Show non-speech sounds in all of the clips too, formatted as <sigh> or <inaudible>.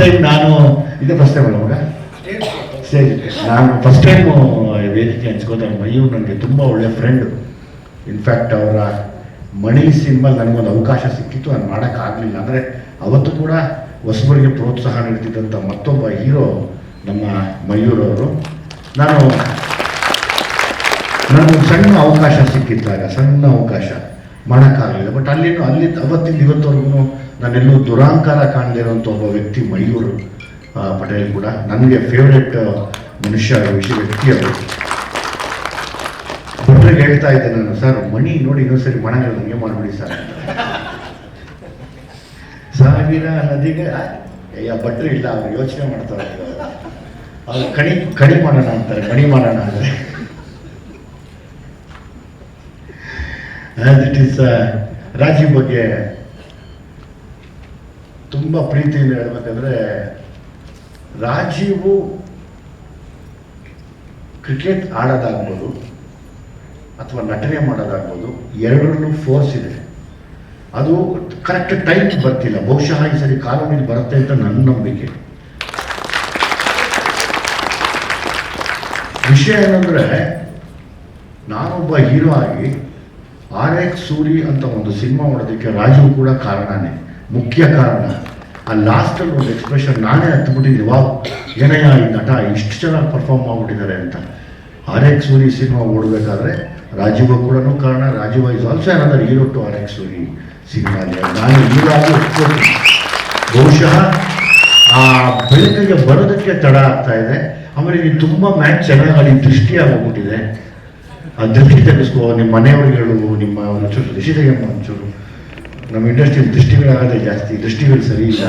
Time ನಾನು ಇದೇ first time ಅಲ್ಲ ಸ್ಟೇಜ್ ನಾನು ಫಸ್ಟ್ ಟೈಮ್ ವೇದಿಕೆ ಹಂಚ್ಕೋದಾಗ ಮಯೂರ್ ನನಗೆ ತುಂಬ ಒಳ್ಳೆಯ ಫ್ರೆಂಡು ಇನ್ಫ್ಯಾಕ್ಟ್ ಅವರ ಮಣಿ ಸಿನಿಮಾ ನನಗೊಂದು ಅವಕಾಶ ಸಿಕ್ಕಿತ್ತು. ನಾನು ಮಾಡೋಕ್ಕಾಗಲಿಲ್ಲ. ಅಂದರೆ ಅವತ್ತು ಕೂಡ ಹೊಸಬರಿಗೆ ಪ್ರೋತ್ಸಾಹ ನೀಡ್ತಿದ್ದಂಥ ಮತ್ತೊಬ್ಬ ಹೀರೋ ನಮ್ಮ ಮಯೂರವರು. ನಾನು ನನಗೊಂದು ಸಣ್ಣ ಅವಕಾಶ ಸಿಕ್ಕಿದ್ದಾಗ ಸಣ್ಣ ಅವಕಾಶ. ಮಾಡೋಕ್ಕಾಗಲಿಲ್ಲ ಬಟ್ ಅಲ್ಲಿನೂ ಅಲ್ಲಿ ಅವತ್ತಿಂದ ಇವತ್ತವರೆಗೂ ನಾನೆಲ್ಲೂ ದುರಾಂಕಾರ ಕಾಣದಿರೋಂಥ ಒಬ್ಬ ವ್ಯಕ್ತಿ ಮಯೂರು ಪಟೇಲ್ ಕೂಡ. ನನಗೆ ಫೇವ್ರೆಟ್ ಮನುಷ್ಯ ವಿಷಯ ವ್ಯಕ್ತಿ ಅವರು. ಭಟ್ರಿಗೆ ಹೇಳ್ತಾ ಇದ್ದೆ ನಾನು, ಸರ್, ಮಣಿ ನೋಡಿ ಇನ್ನೊಂದ್ಸರಿ ಮಣಗಳು ನನಗೆ ಮಾಡಿಬಿಡಿ ಸರ್. ಸಾವಿರ ನದಿಗೆ ಅಯ್ಯ, ಭಟ್ರು ಇಲ್ಲ, ಅವ್ರು ಯೋಚನೆ ಮಾಡ್ತಾರೆ. ಅವ್ರು ಕಣಿ ಕಣಿ ಮಾಡೋಣ ಅಂತಾರೆ, ಕಣಿ ಮಾಡೋಣ ಅಂದರೆ ಆ್ಯಸ್ ಇಟ್ ಈಸ್ ರಾಜೀವ್ ಬಗ್ಗೆ ತುಂಬ ಪ್ರೀತಿಯಿಂದ ಹೇಳ್ಬೇಕಂದ್ರೆ, ರಾಜೀವು ಕ್ರಿಕೆಟ್ ಆಡೋದಾಗ್ಬೋದು ಅಥವಾ ನಟನೆ ಮಾಡೋದಾಗ್ಬೋದು ಎರಡರಲ್ಲೂ ಫೋರ್ಸ್ ಇದೆ. ಅದು ಕರೆಕ್ಟ್ ಟೈಮ್ ಬರ್ತಿಲ್ಲ. ಬಹುಶಃ ಈ ಸರಿ ಕಾನೂನಿಗೆ ಬರುತ್ತೆ ಅಂತ ನನ್ನ ನಂಬಿಕೆ. ವಿಷಯ ಏನಂದರೆ, ನಾನೊಬ್ಬ ಹೀರೋ ಆಗಿ ಆರ್ ಎಕ್ಸ್ ಸೂರಿ ಅಂತ ಒಂದು ಸಿನಿಮಾ ಮಾಡೋದಕ್ಕೆ ರಾಜು ಕೂಡ ಕಾರಣನೇ. ಮುಖ್ಯ ಕಾರಣ. ಆ ಲಾಸ್ಟಲ್ಲಿ ಒಂದು ಎಕ್ಸ್ಪ್ರೆಷನ್ ನಾನೇ ಹತ್ಬಿಟ್ಟಿದ್ದೆ ವಾವ್ ಏನಯ್ಯ ಈ ನಟ ಇಷ್ಟು ಚೆನ್ನಾಗಿ ಪರ್ಫಾರ್ಮ್ ಮಾಡ್ಬಿಟ್ಟಿದ್ದಾರೆ ಅಂತ. ಆರ್ ಎಕ್ಸ್ ಸೂರಿ ಸಿನಿಮಾ ಓಡಬೇಕಾದ್ರೆ ರಾಜೀವ ಕೂಡ ಕಾರಣ. Rajeeva is also another hero to R X Soori ಸಿನಿಮಾಗೆ ನಾನು ಆಗಿ ಬಹುಶಃ ಆ ಬೆಳಕಿಗೆ ಬರೋದಕ್ಕೆ ತಡ ಆಗ್ತಾ ಇದೆ. ಆಮೇಲೆ ಇಲ್ಲಿ ತುಂಬ ಮ್ಯಾಚ್ ಚೆನ್ನಾಗಿ ಅಲ್ಲಿ ದೃಷ್ಟಿ ದೃಷ್ಟಿ ತೆಗೆಸ್ಕೋ ನಿಮ್ಮ ಮನೆಯವ್ರಿಗೆ ಹೇಳು ನಿಮ್ಮ ಒಂಚೂರು ದೃಷ್ಟಿ ತೆಗೆಯಮ್ಮ ಒಂಚೂರು. ನಮ್ಮ ಇಂಡಸ್ಟ್ರಿಯಲ್ಲಿ ದೃಷ್ಟಿಗಳಾಗದೆ ಜಾಸ್ತಿ, ದೃಷ್ಟಿಗಳು ಸರಿ ಇಲ್ಲ.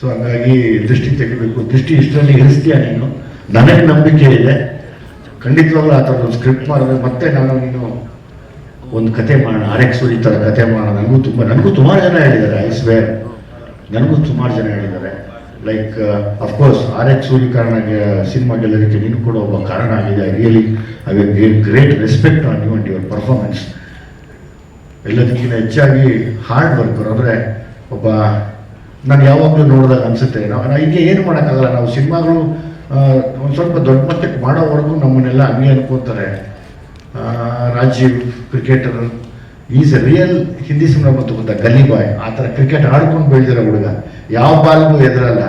ಸೊ ಹಂಗಾಗಿ ದೃಷ್ಟಿ ತೆಗಿಬೇಕು. ದೃಷ್ಟಿ ಇಷ್ಟರಲ್ಲಿ ಇರಿಸ್ತೀಯ ನೀನು? ನನಗೆ ನಂಬಿಕೆ ಇದೆ. ಖಂಡಿತವಾಗ್ಲೂ ಆ ಥರ ಒಂದು ಸ್ಕ್ರಿಪ್ಟ್ ಮಾಡಿದ್ರೆ ಮತ್ತೆ ನಾನು ನೀನು ಒಂದು ಕತೆ ಮಾಡೋಣ. ಆರ್ ಎಕ್ಸ್ ಈ ಥರ ಕತೆ ಮಾಡೋಣ. ನನಗೂ ತುಂಬ ನನಗೂ ಸುಮಾರು ಜನ ಹೇಳಿದ್ದಾರೆ ಐಸ್ ವೇರ್ ನನಗೂ ಸುಮಾರು ಜನ ಹೇಳಿದ್ದಾರೆ. Like of course R H ಕಾರಣ ಸಿನಿಮಾ ಗೆಲ್ಲೋದಕ್ಕೆ ನೀನು ಕೂಡ ಒಬ್ಬ ಕಾರಣ ಆಗಿದೆ. I really I will great respect on you and your performance ಎಲ್ಲದಕ್ಕಿಂತ ಹೆಚ್ಚಾಗಿ ಹಾರ್ಡ್ ವರ್ಕರ್ ಅಂದರೆ ಒಬ್ಬ, ನಾನು ಯಾವಾಗಲೂ ನೋಡಿದಾಗ ಅನಿಸುತ್ತೆ. ನಾವು ಹೀಗೆ ಏನು ಮಾಡೋಕ್ಕಾಗಲ್ಲ. ನಾವು ಸಿನಿಮಾಗಳು ಒಂದು ಸ್ವಲ್ಪ ದೊಡ್ಡ ಮಟ್ಟಕ್ಕೆ ಮಾಡೋವರೆಗೂ ನಮ್ಮನ್ನೆಲ್ಲ ಹಂಗೆ ಅನ್ಕೋತಾರೆ Rajeev cricketer is real Hindi cinema ಬಂತು ಗೊತ್ತಾ? ಗಲ್ಲಿ ಬಾಯ್ ಆ ಥರ ಕ್ರಿಕೆಟ್ ಆಡ್ಕೊಂಡು ಬೆಳೆದಿರೋ ಹುಡುಗ. ಯಾವ ಬಾಲ್ಗೂ ಎದುರಲ್ಲ.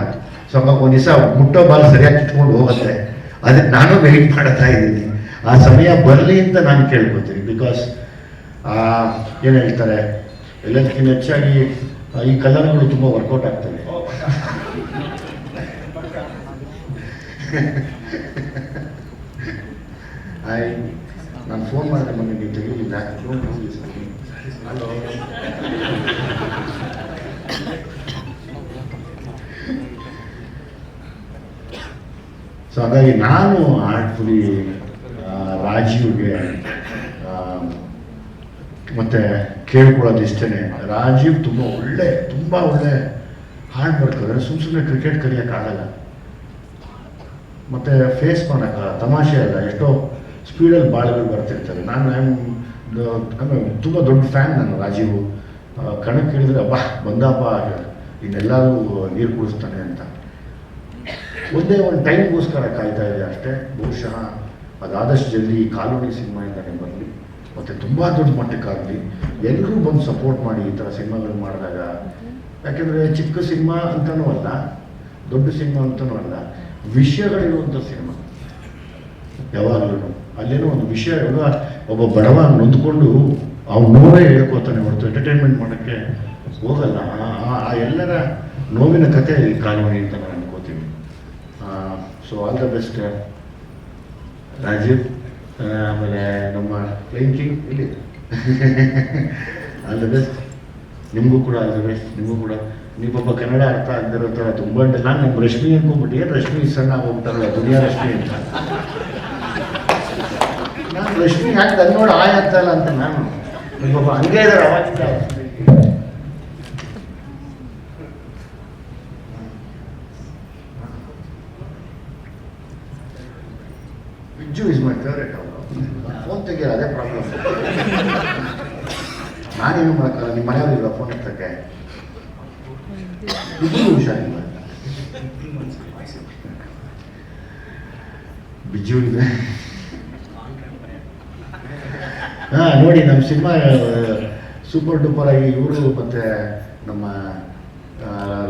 ಸೊ ಒಂದು ದಿವಸ ಮುಟ್ಟೋ ಬಾಲ್ ಸರಿಯಾಗಿ ಕಿತ್ಕೊಂಡು ಹೋಗುತ್ತೆ. ಅದಕ್ಕೆ ನಾನು ವೆಯ್ಟ್ ಮಾಡ್ತಾ ಇದ್ದೀನಿ. ಆ ಸಮಯ ಬರಲಿ ಅಂತ ನಾನು ಕೇಳ್ಕೊತೀನಿ. ಬಿಕಾಸ್ ಏನು ಹೇಳ್ತಾರೆ? ಎಲ್ಲದಕ್ಕಿಂತ ಹೆಚ್ಚಾಗಿ ಈ ಕಲರ್ಗಳು ತುಂಬ ವರ್ಕೌಟ್ ಆಗ್ತವೆ. <laughs> ಆಯ್ ನಾನು ಫೋನ್ ಮಾಡಿದ್ರೆ ಮೊನ್ನೆ ನೀವು ತೆಗೀಲಿಲ್ಲ? ಸೊ ಹಾಗಾಗಿ ನಾನು ಆರ್ಟ್ಫುಲಿ ರಾಜೀವ್ಗೆ ಮತ್ತೆ ಕೇಳ್ಕೊಳ್ಳೋದು ಇಷ್ಟೇ ರಾಜೀವ್ ತುಂಬ ಒಳ್ಳೆ ತುಂಬ ಒಳ್ಳೆ ಹಾರ್ಡ್ ವರ್ಕರ್ ಸುಮ್ಮ ಸುಮ್ಮನೆ ಕ್ರಿಕೆಟ್ ಕಲಿಯೋಕ್ಕಾಗಲ್ಲ ಮತ್ತೆ ಫೇಸ್ ಮಾಡೋಕ್ಕ ತಮಾಷೆ ಅಲ್ಲ, ಎಷ್ಟೋ ಸ್ಪೀಡಲ್ಲಿ ಬಾಳ್ಗಳು ಬರ್ತಿರ್ತಾರೆ ನಾನು ಐಮ್ ತುಂಬ ದೊಡ್ಡ ಫ್ಯಾನ್ ನಾನು ರಾಜೀವ್. ಕಣಕ್ಕೆ ಹಿಡಿದ್ರೆ ಅಬ್ಬಾ, ಬಂದಪ್ಪ ಇನ್ನೆಲ್ಲರೂ ನೀರು ಕುಡಿಸ್ತಾನೆ ಅಂತ. ಒಂದೇ ಒಂದು ಟೈಮ್ಗೋಸ್ಕರ ಕಾಯ್ತಾ ಇದೆ ಅಷ್ಟೇ. ಬಹುಶಃ ಅದಾದಷ್ಟು ಜಲ್ದಿ ಈ ಕಾಲೋನಿ ಇಂದಾನೆ ಬರಲಿ. ಮತ್ತು ತುಂಬ ದೊಡ್ಡ ಮಟ್ಟಕ್ಕಾಗಲಿ ಎಲ್ಲರೂ ಬಂದು ಸಪೋರ್ಟ್ ಮಾಡಿ ಈ ಥರ ಸಿನಿಮಾಗಳು ಮಾಡಿದಾಗ. ಯಾಕೆಂದರೆ ಚಿಕ್ಕ ಸಿನಿಮಾ ಅಂತಲೂ ಅಲ್ಲ, ದೊಡ್ಡ ಸಿನಿಮಾ ಅಂತಲೂ ಅಲ್ಲ ವಿಷಯಗಳಿರುವಂಥ ಸಿನಿಮಾ ಯಾವಾಗಲೂ ಅಲ್ಲೇನೋ ಒಂದು ವಿಷಯ ಇವಾಗ ಒಬ್ಬ ಬಡವ ನೊಂದ್ಕೊಂಡು ಅವ್ನು ನೋವೇ ಹೇಳ್ಕೊತಾನೆ ಹೊರತು ಎಂಟರ್ಟೈನ್ಮೆಂಟ್ ಮಾಡೋಕ್ಕೆ ಹೋಗಲ್ಲ. ಆ- ಎಲ್ಲರ ನೋವಿನ ಕತೆ ಈ ಕಾಲವಾಗಿ ಅಂತ ನಾನು ಅನ್ಕೋತೀನಿ. So all the best Rajeev. ಆಮೇಲೆ ನಮ್ಮ ಪ್ಲೇಂಕಿಂಗ್ ಇಲ್ಲಿ. ಆಲ್ ದ ಬೆಸ್ಟ್ ನಿಮಗೂ ಕೂಡ ಆಲ್ ದ ಬೆಸ್ಟ್ ನಿಮಗೂ ಕೂಡ. ನೀವೊಬ್ಬ ಕನ್ನಡ ಅರ್ಥ ಆಗದಿರೋ ಥರ ತುಂಬ ನಾನು ನಮ್ಮ ರಶ್ಮಿ ಅನ್ಕೊಂಡ್ಬಿಟ್ಟು, ಏನು ರಶ್ಮಿ ಸಣ್ಣ ಹೋಗ್ತಾರಲ್ಲ ದುನಿಯಾ ರಶ್ಮಿ ಅಂತ. ನಾನು ರಶ್ಮಿ ಯಾಕೆ ನೋಡಿ ಆಯ್ ಅಂತಲ್ಲ ಅಂತ ನಾನು ನಿಮ್ಮೊಬ್ಬ ಹಂಗೆ ಇದ್ದಾರೆ ಆಯ್ತಾ ಬಿಜ್ಜು ಇಸ್ ಮೈ ಫೇವ್ರೇಟ್ ಅವರು. ಫೋನ್ ತೆಗಿಯಲ್ಲ, ಅದೇ ಪ್ರಾಬ್ಲಮ್ ನಾನೇನು ಮಾಡೋಕ್ಕಲ್ಲ ನಿಮ್ಮ ಮನೆಯವ್ರಿಲ್ಲ ಫೋನ್ ಎತ್ತಕ್ಕೆ ಇಬ್ಬರು ಹುಷಾರಿಲ್ಲ. ಬಿಜು ಇದೆ. ಹಾ, ನೋಡಿ ನಮ್ಮ ಸಿನಿಮಾ ಸೂಪರ್ ಡೂಪರ್ ಆಗಿ ಇವರು ಮತ್ತೆ ನಮ್ಮ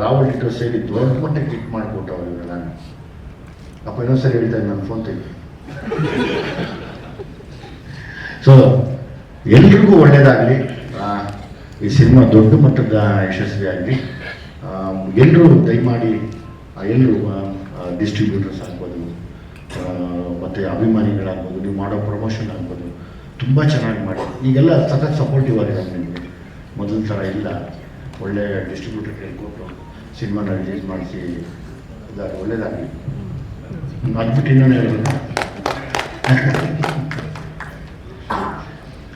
ರಾಹುಲ್ ಇಟ್ಟು ಸೇರಿ ದೊಡ್ಡ ಮಟ್ಟಕ್ಕೆ ಕ್ಲಿಕ್ ಮಾಡಿಕೊಟ್ಟವ್ರು ಇವರೆಲ್ಲ. ಅಪ್ಪ, ಇನ್ನೊಂದ್ಸರಿ ಹೇಳ್ತಾ ನನ್ನ ಫೋನ್ ತೆಗಿ ಸೊ ಎಲ್ರಿಗೂ ಒಳ್ಳೇದಾಗಲಿ. ಈ ಸಿನಿಮಾ ದೊಡ್ಡ ಮಟ್ಟದ ಯಶಸ್ವಿ ಆಗಲಿ ಎಲ್ಲರೂ ದಯಮಾಡಿ ಎಲ್ಲರೂ ಡಿಸ್ಟ್ರಿಬ್ಯೂಟರ್ಸ್ ಆಗ್ಬೋದು ಮತ್ತೆ ಅಭಿಮಾನಿಗಳಾಗ್ಬೋದು, ನೀವು ಮಾಡೋ ಪ್ರಮೋಷನ್ ಆಗ್ಬೋದು. ತುಂಬ ಚೆನ್ನಾಗಿ ಮಾಡಿ. ಈಗೆಲ್ಲ ಸಖತ್ ಸಪೋರ್ಟಿವ್ ಆಗಿದೆ ನಿಮಗೆ ಮೊದಲ ಥರ ಇಲ್ಲ. ಒಳ್ಳೆ ಡಿಸ್ಟ್ರಿಬ್ಯೂಟರ್ ಕೇಳ್ಕೊಟ್ಟು ಸಿನಿಮಾನ ರಿಲೀಸ್ ಮಾಡಿಸಿ ಇದಾಗಿ ಒಳ್ಳೇದಾಗಲಿ. ಅದ್ಬಿಟ್ಟು ಇನ್ನೂ ಹೇಳ್ಬೇಕು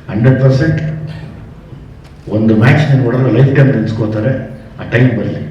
ಹಂಡ್ರೆಡ್ ಪರ್ಸೆಂಟ್ ಒಂದು ಮ್ಯಾಚ್ ನೋಡಿದ್ರೆ ಲೈಫ್ ಟೈಮ್ ನೆನೆಸ್ಕೋತಾರೆ. ಆ ಟೈಮ್ ಬರಲಿ.